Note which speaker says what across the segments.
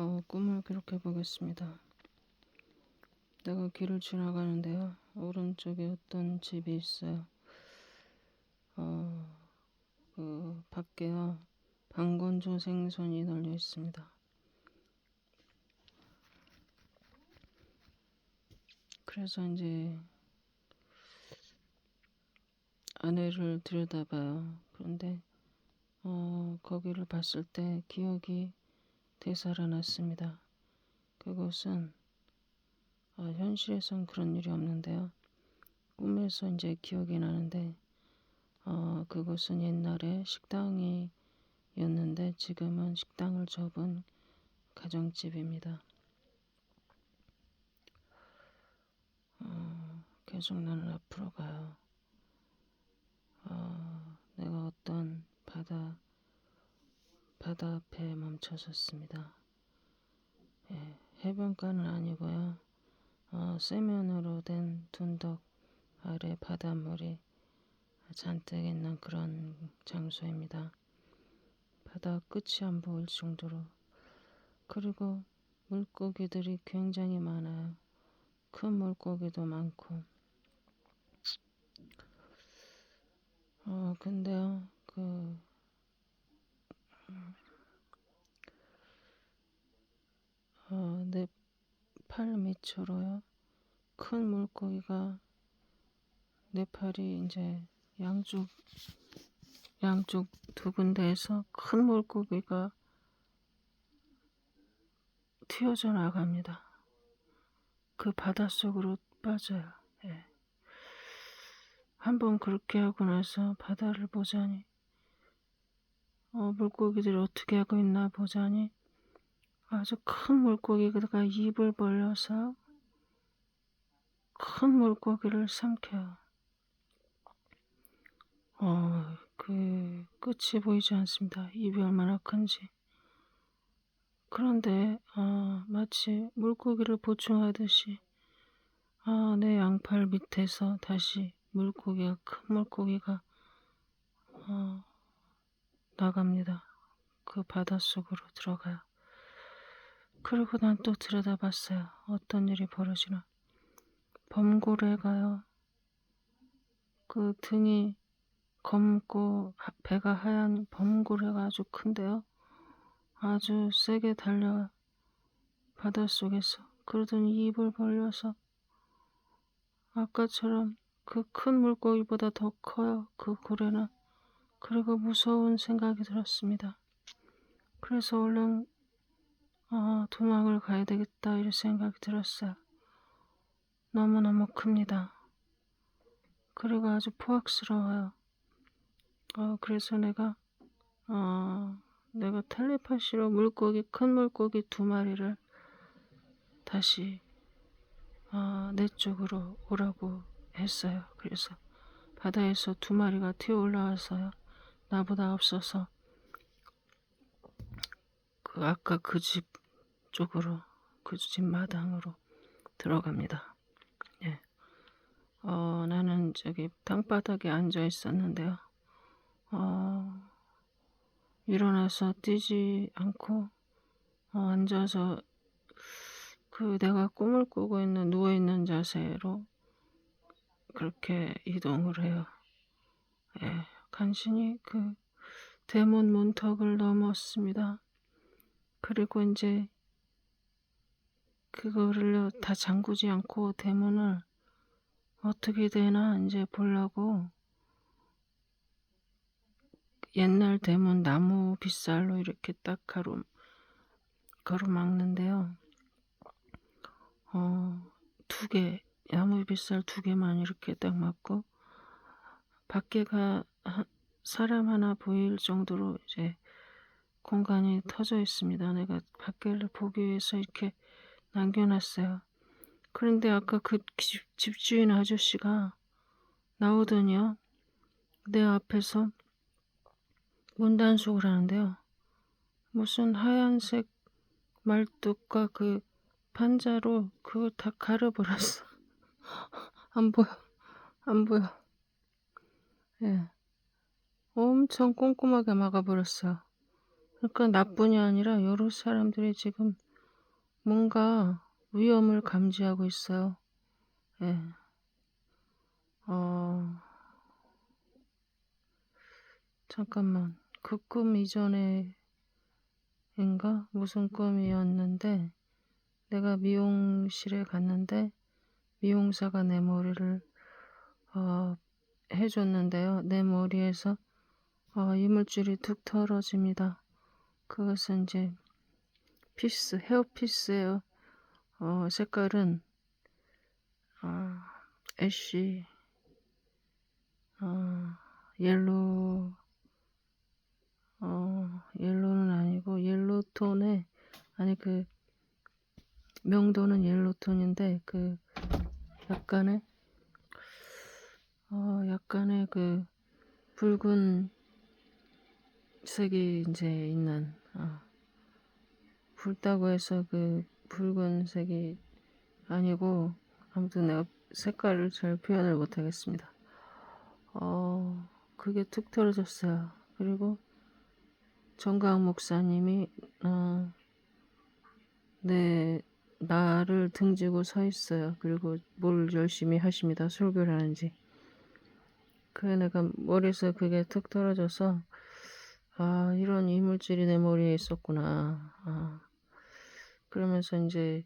Speaker 1: 어, 꿈을 기록해 보겠습니다. 내가 길을 지나가는데요. 오른쪽에 어떤 집이 있어요. 어, 그 밖에요. 방건조 생선이 널려 있습니다. 그래서 이제 아내를 들여다봐요. 그런데 어, 거기를 봤을 때 기억이 되살아났습니다. 그곳은 아, 현실에선 그런 일이 없는데요. 꿈에서 이제 기억이 나는데 어, 그곳은 옛날에 식당이었는데 지금은 식당을 접은 가정집입니다. 어, 계속 나는 앞으로 가요. 어, 내가 어떤 바다 바다 앞에 멈춰섰습니다. 예, 해변가는 아니고요. 어, 세면으로 된 둔덕 아래 바닷물이 잔뜩 있는 그런 장소입니다. 바다 끝이 안 보일 정도로 그리고 물고기들이 굉장히 많아요. 큰 물고기도 많고 어 근데요 그 어, 내 팔 밑으로요. 큰 물고기가 내 팔이 이제 양쪽 양쪽 두 군데에서 큰 물고기가 튀어져 나갑니다. 그 바닷속으로 빠져요. 예. 한번 그렇게 하고 나서 바다를 보자니 어, 물고기들이 어떻게 하고 있나 보자니 아주 큰 물고기가 입을 벌려서 큰 물고기를 삼켜요. 어, 그 끝이 보이지 않습니다. 입이 얼마나 큰지. 그런데 어, 마치 물고기를 보충하듯이 아, 내 양팔 밑에서 다시 물고기가 큰 물고기가 어, 나갑니다. 그 바닷속으로 들어가요. 그리고 난 또 들여다봤어요. 어떤 일이 벌어지나. 범고래 가요. 그 등이 검고 배가 하얀 범고래가 아주 큰데요. 아주 세게 달려 바닷속에서 그러더니 입을 벌려서 아까처럼 그 큰 물고기보다 더 커요. 그 고래는. 그리고 무서운 생각이 들었습니다. 그래서 얼른 아, 도망을 가야 되겠다 이런 생각이 들었어요. 너무너무 큽니다. 그리고 아주 포악스러워요. 어, 그래서 내가 어, 내가 텔레파시로 물고기 큰 물고기 두 마리를 다시 어, 내 쪽으로 오라고 했어요. 그래서 바다에서 두 마리가 튀어 올라와서요. 나보다 앞서서 그 아까 그 집 쪽으로 그 집 마당으로 들어갑니다. 예. 어, 나는 저기 땅바닥에 앉아 있었는데요. 어, 일어나서 뛰지 않고 어, 앉아서 그 내가 꿈을 꾸고 있는 누워 있는 자세로 그렇게 이동을 해요. 예, 간신히 그 대문 문턱을 넘었습니다. 그리고 이제 그거를 다 잠그지 않고 대문을 어떻게 되나 이제 보려고 옛날 대문 나무 빗살로 이렇게 딱 가로 가로막는데요. 어, 두 개, 나무 빗살 두 개만 이렇게 딱 막고 밖에가 사람 하나 보일 정도로 이제 공간이 터져 있습니다. 내가 밖을 보기 위해서 이렇게 남겨놨어요. 그런데 아까 그 집, 집주인 아저씨가 나오더니요. 내 앞에서 문단속을 하는데요. 무슨 하얀색 말뚝과 그 판자로 그걸 다 가려버렸어. 안 보여. 안 보여. 예. 엄청 꼼꼼하게 막아버렸어요. 그러니까 나뿐이 아니라 여러 사람들이 지금 뭔가 위험을 감지하고 있어요. 예. 어, 잠깐만. 그 꿈 이전에인가? 무슨 꿈이었는데, 내가 미용실에 갔는데, 미용사가 내 머리를, 어, 해줬는데요. 내 머리에서, 어, 이물질이 툭 털어집니다. 그것은 이제, 피스, 헤어피스예요. 어, 색깔은, 어, 애쉬, 어, 옐로우, 어, 옐로우는 아니고, 옐로 톤에, 아니, 그, 명도는 옐로 톤인데, 그, 약간의, 어, 약간의 그, 붉은 색이 이제 있는, 어, 붉다고 해서 그, 붉은색이 아니고, 아무튼 내가 색깔을 잘 표현을 못하겠습니다. 어, 그게 툭 떨어졌어요. 그리고 정강 목사님이 어, 내 나를 등지고 서 있어요. 그리고 뭘 열심히 하십니다. 설교를 하는지. 그래 내가 머리에서 그게 툭 떨어져서 아 이런 이물질이 내 머리에 있었구나. 아, 그러면서 이제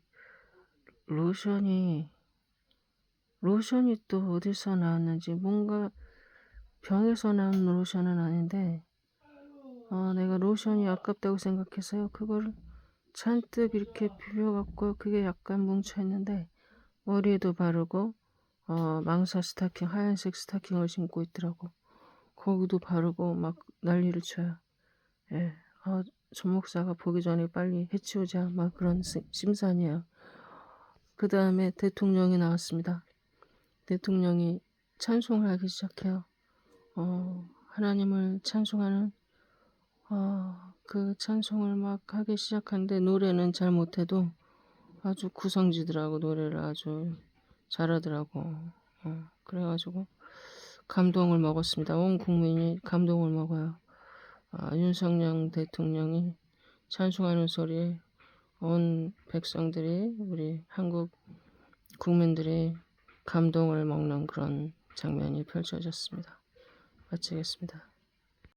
Speaker 1: 로션이 로션이 또 어디서 나왔는지 뭔가 병에서 나온 로션은 아닌데 어, 내가 로션이 아깝다고 생각해서요. 그걸 잔뜩 이렇게 비벼갖고 그게 약간 뭉쳐있는데 머리에도 바르고 어, 망사 스타킹 하얀색 스타킹을 신고 있더라고. 거기도 바르고 막 난리를 쳐요. 예, 아, 전 목사가 보기 전에 빨리 해치우자 막 그런 시- 심산이에요. 그 다음에 대통령이 나왔습니다. 대통령이 찬송을 하기 시작해요. 어, 하나님을 찬송하는 어, 그 찬송을 막 하기 시작하는데 노래는 잘 못해도 아주 구성지더라고 노래를 아주 잘하더라고. 어, 그래가지고 감동을 먹었습니다. 온 국민이 감동을 먹어요. 아, 윤석열 대통령이 찬송하는 소리에 온 백성들이 우리 한국 국민들이 감동을 먹는 그런 장면이 펼쳐졌습니다. 마치겠습니다.